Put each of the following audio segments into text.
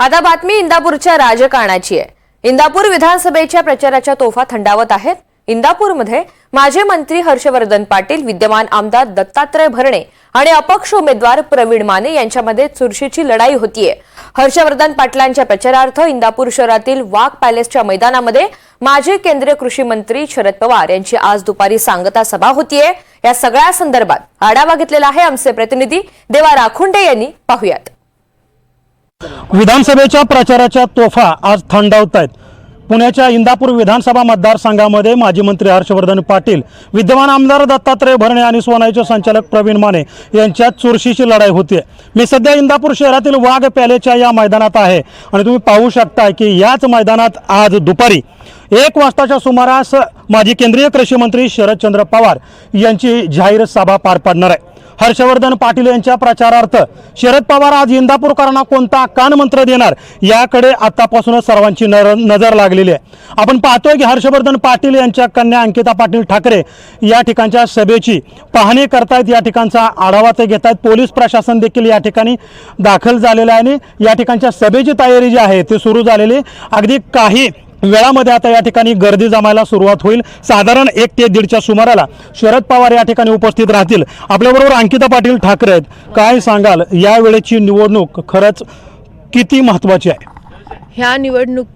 आता बातमी इंदापूरच्या राजकारणाची आहे. इंदापूर विधानसभेच्या प्रचाराच्या तोफा थंडावत आहेत. इंदापूरमध्ये माजी मंत्री हर्षवर्धन पाटील विद्यमान आमदार दत्तात्रय भरणे आणि अपक्ष उमेदवार प्रवीण माने यांच्यामध्ये चुरशीची लढाई होतीये. हर्षवर्धन पाटलांच्या प्रचारार्थ इंदापूर शहरातील वाघ पॅलेसच्या मैदानामध्ये माजी केंद्रीय कृषी मंत्री शरद पवार यांची आज दुपारी सांगता सभा होतीये. या सगळ्या संदर्भात आढावा घेतलेला आहे आमचे प्रतिनिधी देवा राखुंडे यांनी. पाहुयात. विधानसभेच्या प्रचाराच्या तोफा आज थंडावत आहेत पुण्याच्या इंदापूर विधानसभा मतदारसंघामध्ये माजी मंत्री हर्षवर्धन पाटील विद्यमान आमदार दत्तात्रय भरणे आणि सोनाईचे संचालक प्रवीण माने यांच्यात चुरशीची लढाई होतीये. मी सध्या इंदापूर शहरातील वाघ पॅलेच्या या मैदानात आहे आणि तुम्ही पाहू शकता की याच मैदानात आज दुपारी एक वाजताच्या सुमारास माजी केंद्रीय कृषी मंत्री शरदचंद्र पवार यांची जाहीर सभा पार पाडणार आहे. हर्षवर्धन पाटील यांच्या प्रचारार्थ. शरद पवार आज इंदापूरकरांना कोणता कानमंत्र देणार? याकडे आतापासूनच सर्वांची नर नजर लागलेली आहे. आपण पाहतोय की हर्षवर्धन पाटील यांच्या कन्या अंकिता पाटील ठाकरे या ठिकाणच्या सभेची पाहणी करतायत. या ठिकाणचा आढावा ते घेत आहेत पोलीस प्रशासन देखील या ठिकाणी दाखल झालेलं आहे आणि या ठिकाणच्या सभेची तयारी जी आहे ती सुरू झालेली आहे. अगदी काही वेळामध्ये आता या ठिकाणी गर्दी जमायला सुरुवात होईल. साधारण एक ते दीडच्या सुमाराला शरद पवार या ठिकाणी उपस्थित राहतील. आपल्याबरोबर अंकिता पाटील ठाकरे आहेत. काय सांगाल? या वेळेची निवडणूक खरंच किती महत्त्वाची आहे? ह्या निवडणूक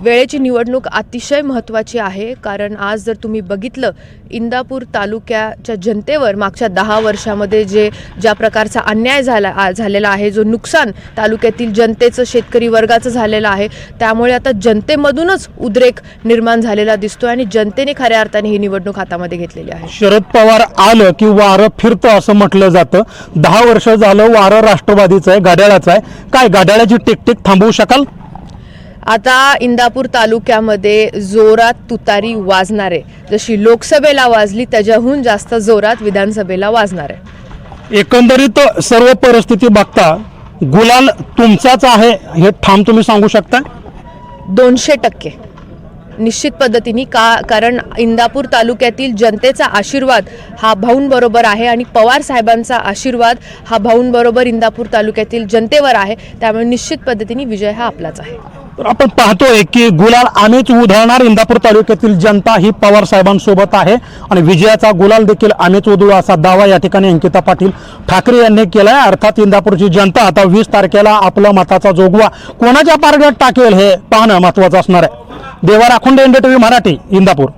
वेळेची निवडणूक अतिशय महत्त्वाची आहे. कारण आज जर तुम्ही बघितलं इंदापूर तालुक्याच्या जनतेवर मागच्या दहा वर्षामध्ये जे ज्या प्रकारचा अन्याय झाला आ- झालेला आहे जो नुकसान तालुक्यातील जनतेचं शेतकरी वर्गाचं झालेलं आहे त्यामुळे आता जनतेमधूनच उद्रेक निर्माण झालेला दिसतो आणि जनतेने खऱ्या अर्थाने ही निवडणूक हातामध्ये घेतलेली आहे. शरद पवार आलं की वारं फिरतं असं म्हटलं जातं. दहा वर्ष झालं वारं राष्ट्रवादीचं आहे गाड्याळाचं आहे. काय गाड्याळाची टिकटिक थांबवू शकाल? आता इंदापूर तालुक्यामध्ये जोरात तुतारी वाजणार आहे. जशी लोकसभेला वाजली त्याच्याहून जास्त जोरात विधानसभेला वाजणार आहे. एकंदरीत सर्व परिस्थिती बघता गुलाल तुमचाच आहे हे ठाम तुम्ही सांगू शकता? दोनशे टक्के. निश्चित पद्धतीने का कारण इंदापूर तालुक्यातील जनतेचा आशीर्वाद हा भाऊंबरोबर आहे आणि पवार साहेबांचा आशीर्वाद हा भाऊंबरोबर इंदापूर तालुक्यातील जनतेवर आहे. त्यामुळे निश्चित पद्धतीने विजय हा आपलाच आहे. तर आपण पाहतोय की गुलाल आम्हीच उधळणार. इंदापूर तालुक्यातील जनता ही पवार साहेबांसोबत आहे आणि विजयाचा गुलाल देखील आम्हीच उधळू असा दावा या ठिकाणी अंकिता पाटील ठाकरे यांनी केलाय. अर्थात इंदापूरची जनता आता वीस तारखेला आपला मताचा जोगवा कोणाच्या पारड्यात टाकेल हे पाहणं महत्वाचं असणार आहे. देवा राखुंडे एनडीटीव्ही मराठी इंदापूर.